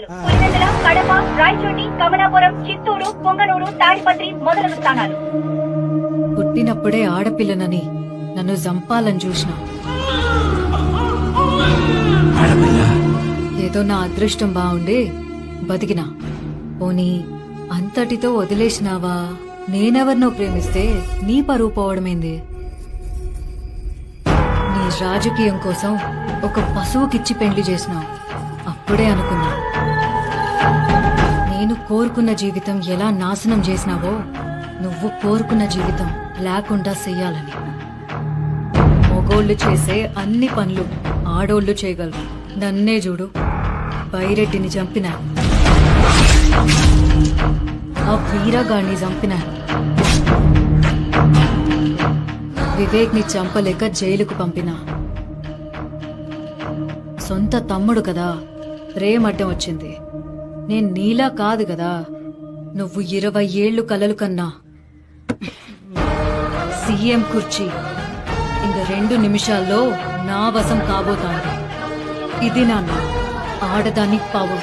పులివెందుల కడప రాయచోటి కమలాపురం చిత్తూరు పొంగనూరు తాడిపత్రి మొదలగు స్థానాలు. పుట్టినప్పుడే ఆడపిల్లనని నన్ను చంపాలని చూసిన. ఏదో నా అదృష్టం బాగుండి బతికినా. పోనీ అంతటితో వదిలేసినావా? నేనెవరినో ప్రేమిస్తే నీ పరువు పోవడమేంది? నీ రాజకీయం కోసం ఒక పశువుకిచ్చి పెండ్లి చేసినావు. అప్పుడే అనుకున్నా. నేను కోరుకున్న జీవితం ఎలా నాశనం చేసినావో నువ్వు కోరుకున్న జీవితం లేకుండా చెయ్యాలని మొగోళ్ళు చేసే అన్ని పనులు ఆడోళ్ళు చేయగలరు. నన్నే చూడు బైరెడ్డిని చంపిన. ఆ వీరగాడిని చంపిన. వివేక్ని చంపలేక జైలుకు పంపినా. సొంత తమ్ముడు కదా ప్రేమడ్డం వచ్చింది. నేను నీలా కాదు కదా. నువ్వు ఇరవై ఏళ్ళు కలలు కన్నా. సీఎం కుర్చీ ఇంక రెండు నిమిషాల్లో నా వశం కాబోతాను ఇది నాన్న ఆడదానికి పావు